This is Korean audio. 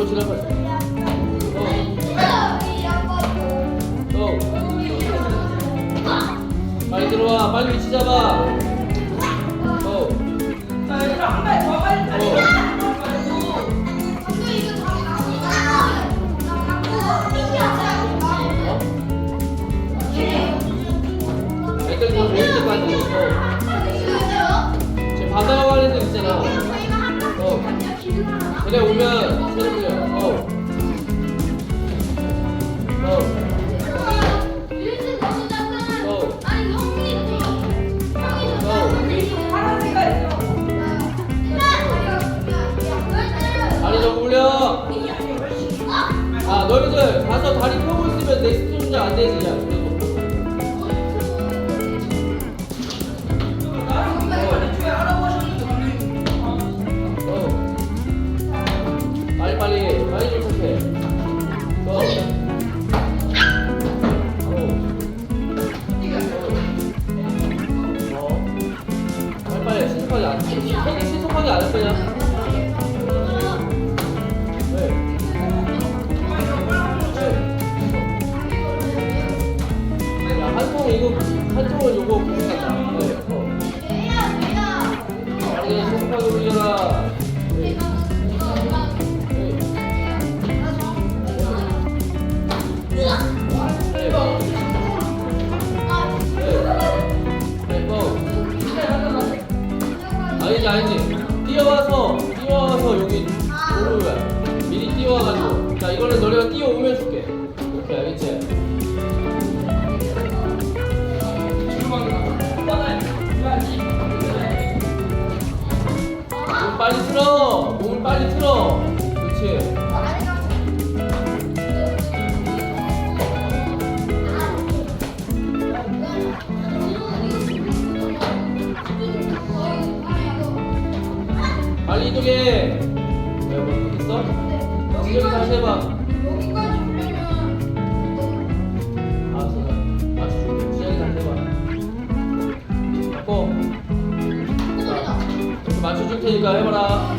어, 어. 빨리 들어와. 빨리 위치 잡아. 어. 빨리 빨리. 어. 어? 애들 다. 어. 지금 바다가 있잖아. 어. 그래 오면 굴려. 아 너희들 가서 다리 펴고 있으면 내 스톤즈 안 되지 야. 나는 빨리 뒤에 할아버지도 걸리고. 어. 빨리 빨리 빨리 좀 착해. 어. 어. 어. 손이 신속하게 안 할 거냐? 아니지 아니지? 뛰어와서 뛰어와서 여기 거야. 미리 뛰어와가지고. 자 이거는 너네가 뛰어오면 줄게. 오케이 알겠지? 몸 빨리 틀어. 몸을 빨리 틀어. 그렇지 이동해 왜뭐 있어? 지금 다시 해봐. 알았어 맞춰줄게 시작이 다시 해봐. 바꿔. 이렇게 맞춰줄 테니까 해봐라